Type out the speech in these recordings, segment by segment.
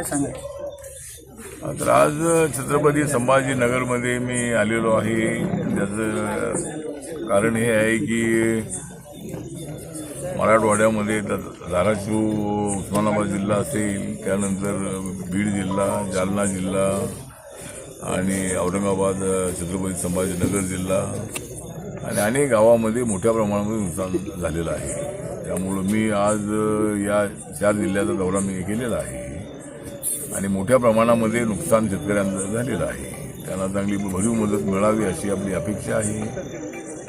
काय सांगाल तर आज छत्रपती संभाजीनगरमध्ये मी आलेलो आहे. त्याचं कारण हे आहे की मराठवाड्यामध्ये धाराशिव उस्मानाबाद जिल्हा असेल त्यानंतर बीड जिल्हा जालना जिल्हा आणि औरंगाबाद छत्रपती संभाजीनगर जिल्हा आणि अनेक गावामध्ये मोठ्या प्रमाणामध्ये नुकसान झालेलं आहे. त्यामुळं मी आज या चार जिल्ह्याचा दौरा मी केलेला आहे. आणि मोठ्या प्रमाणामध्ये नुकसान शेतकऱ्यांचं झालेलं आहे. त्यांना चांगली भरीव मदत मिळावी अशी आपली अपेक्षा आहे.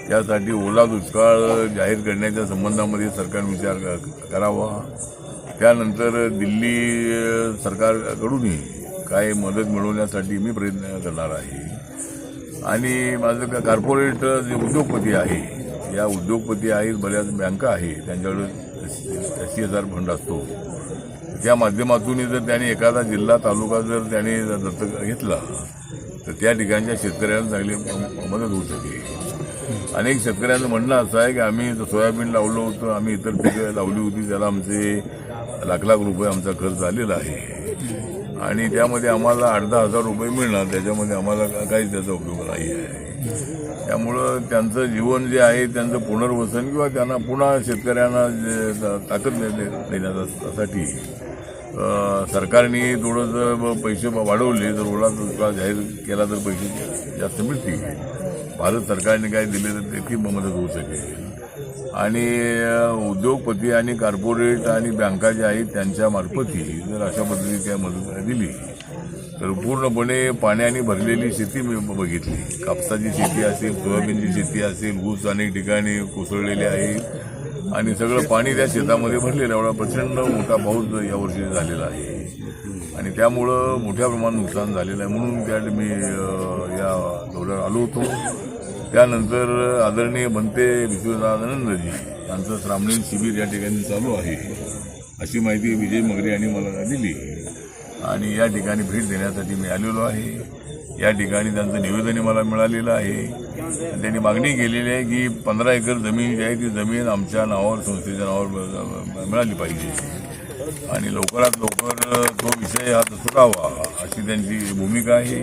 त्यासाठी ओला दुष्काळ जाहीर करण्याच्या संबंधामध्ये सरकार विचार करावा. त्यानंतर दिल्ली सरकारकडूनही काय मदत मिळवण्यासाठी मी प्रयत्न करणार आहे. आणि माझं का कॉर्पोरेट जे उद्योगपती आहे या उद्योगपती आहेत बऱ्याच बँका आहे त्यांच्याकडे S C S R fund असतो. त्या माध्यमातून जर त्यांनी एखादा जिल्हा तालुका जर त्याने दत्तक घेतला तर त्या ठिकाणच्या शेतकऱ्यांना चांगली मदत होऊ शकेल. अनेक शेतकऱ्यांचं म्हणणं असं आहे की आम्ही सोयाबीन लावलं होतं आम्ही इतर पिकं लावली होती त्याला आमचे लाख लाख रुपये आमचा खर्च आलेला आहे. आणि त्यामध्ये आम्हाला आठ दहा हजार रुपये मिळणार त्याच्यामध्ये आम्हाला का- काहीच त्याचा उपयोग नाही आहे. त्यामुळं त्यांचं जीवन जे आहे त्यांचं पुनर्वसन किंवा त्यांना पुन्हा शेतकऱ्यांना जे ता- ताकद दे- देण्यासाठी सरकारने थोडंसं पैसे वाढवले तर ओला दुष्काळ जाहीर केला तर पैसे जास्त मिळतील. भारत सरकारने काय दिले तर त्याची मदत होऊ शकेल. आणि उद्योगपती आणि कॉर्पोरेट आणि बँका ज्या आहेत त्यांच्यामार्फतही जर अशा पद्धतीने काय मदत दिली तर पूर्णपणे पाण्याने भरलेली शेती मी बघितली. कापसाची शेती असेल सोयाबीनची शेती असेल ऊस अनेक ठिकाणी कोसळलेले आहे आणि सगळं पाणी त्या शेतामध्ये भरलेलं आहे. एवढा प्रचंड मोठा पाऊस यावर्षी झालेला आहे. आणि त्यामुळं मोठ्या प्रमाणात नुकसान झालेलं आहे म्हणून त्या मी या दौऱ्यावर आलो होतो. त्यानंतर आदरणीय बनते विश्वनाथानंदजी यांचं श्रामणीन शिबिर या ठिकाणी चालू आहे. अशी माहिती विजय मगरे यांनी मला दिली. आणि या ठिकाणी भेट देण्यासाठी मी आलेलो आहे. या ठिकाणी त्यांचं निवेदनही मला मिळालेलं आहे. आणि त्यांनी मागणी केलेली आहे की पंधरा एकर जमीन जी आहे ती जमीन आमच्या नावावर संस्थेच्या नावावर मिळाली पाहिजे. आणि लवकरात लवकर तो विषय हा सुटावा अशी त्यांची भूमिका आहे.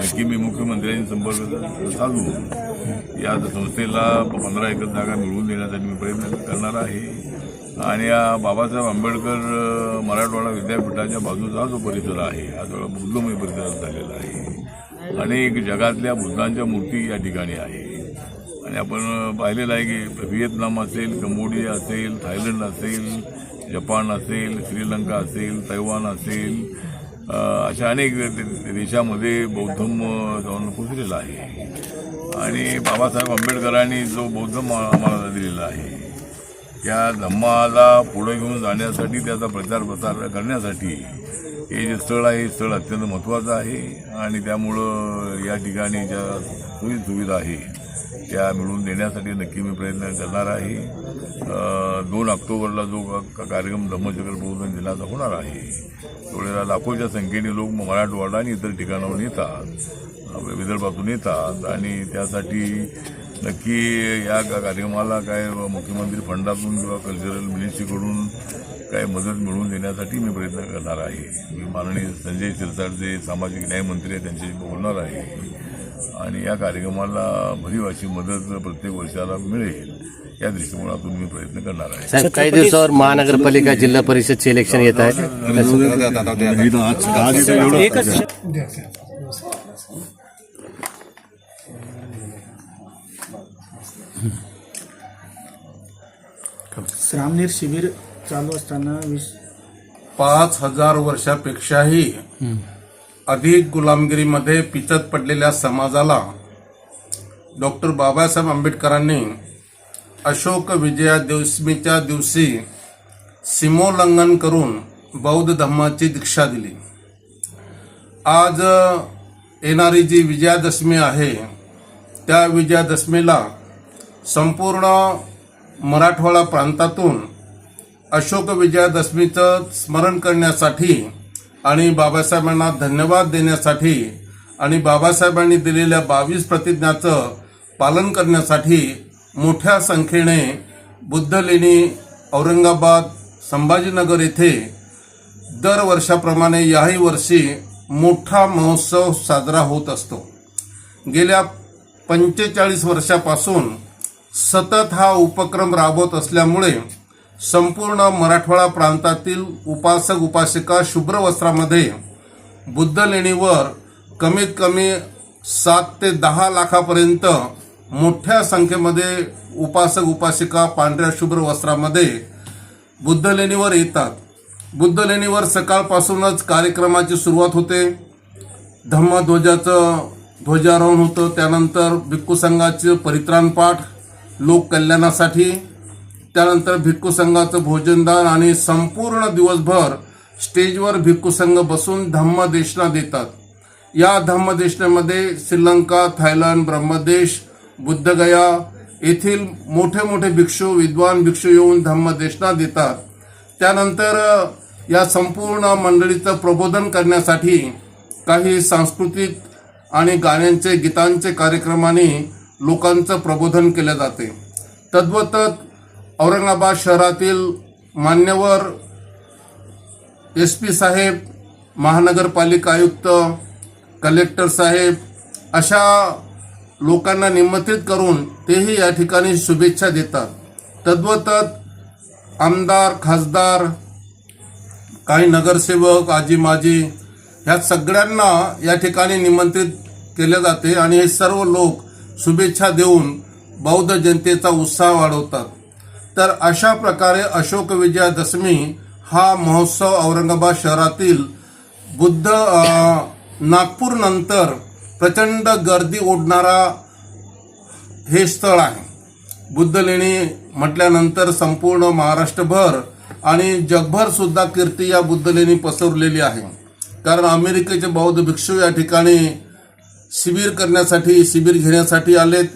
नक्की मी मुख्यमंत्र्यांनी संपर्क साधून या संस्थेला पंधरा एकर जागा मिळवून देण्यासाठी मी प्रयत्न करणार आहे. आणि या बाबासाहेब आंबेडकर मराठवाडा विद्यापीठाच्या बाजूचा हा जो परिसर आहे हा थोडा बुद्धमय परिसरात झालेला आहे. अनेक जगातल्या बुद्धांच्या मूर्ती या ठिकाणी आहे. आणि आपण पाहिलेलं आहे की व्हिएतनाम असेल कंबोडिया असेल थायलंड असेल जपान असेल श्रीलंका असेल तैवान असेल अशा अनेक देशामध्ये बौद्धम जाऊन पोचलेला आहे. आणि बाबासाहेब आंबेडकरांनी जो बौद्ध आम्हाला दिलेला आहे त्या धम्माला पुढे घेऊन जाण्यासाठी त्याचा प्रचार प्रसार करण्यासाठी हे जे स्थळ आहे हे स्थळ अत्यंत महत्त्वाचं आहे. आणि त्यामुळं या ठिकाणी ज्या सोयी सुविधा आहे त्या मिळवून देण्यासाठी नक्की मी प्रयत्न करणार आहे. दोन ऑक्टोबरला जो का- कार्यक्रम धम्मचक्र प्रबोधन दिनाचा होणार आहे त्यावेळेला लाखोच्या संख्येने लोक मराठवाडा आणि इतर ठिकाणाहून येतात विदर्भातून येतात आणि त्यासाठी नक्की या का- कार्यक्रमाला काय मुख्यमंत्री फंडातून किंवा कल्चरल मिनिस्ट्रीकडून काय मदत मिळवून देण्यासाठी मी प्रयत्न करणार आहे. मी माननीय संजय शिरसाट जे सामाजिक न्याय मंत्री आहेत त्यांच्याशी बोलणार आहे. आणि या कार्यक्रमाला भरीव अशी मदत प्रत्येक वर्षाला मिळेल. या दृष्टिकोनातून मी प्रयत्न करणार आहे. काही दिवसावर महानगरपालिका जिल्हा परिषदचे इलेक्शन येत आहे श्रामनेर शिबिर चालू असताना पाच हजार वर्षापेक्षाही अधिक गुलामगिरीमध्ये पिचत पडलेल्या समाजाला डॉक्टर बाबासाहेब आंबेडकरांनी अशोक विजयादशमीच्या दिवशी सीमोल्लंघन करून बौद्ध धम्माची दीक्षा दिली. आज येणारी जी विजयादशमी आहे त्या विजयादशमीला संपूर्ण मराठवाडा प्रांतातून अशोक विजयादशमीचं स्मरण करण्यासाठी आणि बाबासाहेबांना धन्यवाद देण्यासाठी आणि बाबासाहेबांनी दिलेल्या बावीस प्रतिज्ञाचं पालन करण्यासाठी मोठ्या संख्येने बुद्धलेणी औरंगाबाद संभाजीनगर येथे दर वर्षाप्रमाणे याही वर्षी मोठा महोत्सव साजरा होत असतो. गेल्या पंचेचाळीस वर्षापासून सतत हा उपक्रम राबवत असल्यामुळे संपूर्ण मराठवाडा प्रांतातील उपासक उपासिका शुभ्र वस्त्रामध्ये बुद्ध लेणीवर कमीत कमी सात ते दहा लाखापर्यंत मोठ्या संख्येमध्ये उपासक उपासिका पांढऱ्या शुभ्र वस्त्रामध्ये बुद्ध लेणीवर येतात. बुद्ध लेणीवर सकाळपासूनच कार्यक्रमाची सुरुवात होते. धम्मध्वजाचं ध्वजारोहण होतं. त्यानंतर भिक्खू संघाचे परित्राण पाठ लोककल्याणासाठी त्यानंतर भिक्खू संघाचं भोजनदान आणि संपूर्ण दिवसभर स्टेजवर भिक्खू संघ बसून धम्मदेशना देतात. या धम्मदेशनेमध्ये श्रीलंका थायलंड ब्रह्मदेश बुद्धगया येथील मोठे मोठे भिक्षू विद्वान भिक्षू येऊन धम्मदेशना देतात. त्यानंतर या संपूर्ण मंडळीचं प्रबोधन करण्यासाठी काही सांस्कृतिक आणि गाण्यांचे गीतांचे कार्यक्रमाने लोकांचं प्रबोधन केले जाते. तद्वतत औरंगाबाद शहरातील मान्यवर एस पी साहेब महानगरपालिका आयुक्त कलेक्टर साहेब अशा लोकांना निमंत्रित करून तेही या ठिकाणी शुभेच्छा देतात. तद्वतत आमदार खासदार काही नगरसेवक आजी माजी ह्या सगळ्यांना या ठिकाणी निमंत्रित केले जाते आणि हे सर्व लोक शुभेच्छा देऊन बौद्ध जनतेचा उत्साह वाढवतात. तर अशा प्रकारे अशोक विजयादशमी हा महोत्सव औरंगाबाद शहरातील बुद्ध नागपूरनंतर प्रचंड गर्दी ओढणारा हे स्थळ आहे. बुद्ध लेणी म्हटल्यानंतर संपूर्ण महाराष्ट्रभर आणि जगभर सुद्धा कीर्ती या बुद्ध लेणी पसरलेली आहे. कारण अमेरिकेचे बौद्ध भिक्षू या ठिकाणी शिबिर करण्यासाठी शिबिर घेण्यासाठी आलेत.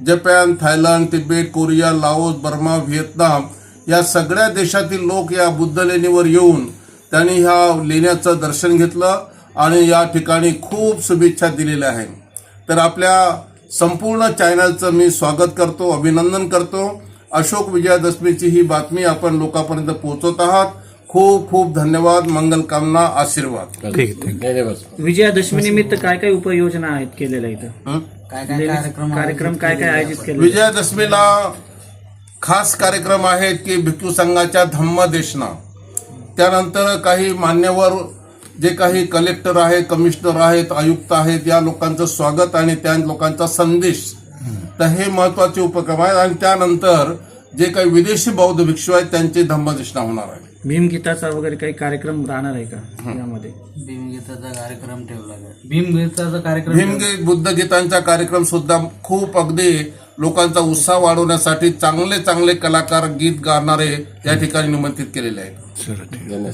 Japan Thailand Tibet Korea Laos Burma Vietnam या सगळ्या देशातील लोक या बुद्ध लेणीवर येऊन त्यांनी ह्या लेण्याचं दर्शन घेतलं आणि या ठिकाणी खूप शुभेच्छा दिलेल्या आहेत. तर आपल्या संपूर्ण चॅनलचं मी स्वागत करतो अभिनंदन करतो. अशोक विजयादशमीची ही बातमी आपण लोकांपर्यंत पोहोचवत आहात. खूप खूप धन्यवाद मंगलकामना आशीर्वाद. विजयादशमी निमित्त काय काय उपाययोजना आहेत केलेल्या इथं? हं? काय काय कार्यक्रम कार्यक्रम काय काय आयोजित केले विजयादशमीला खास कार्यक्रम आहेत की भिक्खू संघाच्या धम्मदेशना त्यानंतर काही मान्यवर जे काही कलेक्टर आहेत कमिशनर आहेत आयुक्त आहेत या लोकांचं स्वागत आणि त्या लोकांचा संदेश. तर हे महत्त्वाचे उपक्रम आहेत. आणि त्यानंतर जे काही विदेशी बौद्ध भिक्षू आहेत त्यांची धम्मदेशना होणार आहे. भीमगीताचा वगैरे काही कार्यक्रम राहणार आहे का यामध्ये? भीमगीताचा कार्यक्रम ठेवला आहे भीमगीताचा कार्यक्रम भीमगीत बुद्ध गीतांचा कार्यक्रम सुद्धा खूप अगदी लोकांचा उत्साह वाढवण्यासाठी चांगले चांगले कलाकार गीत गाणारे या ठिकाणी निमंत्रित केलेले आहेत. धन्यवाद.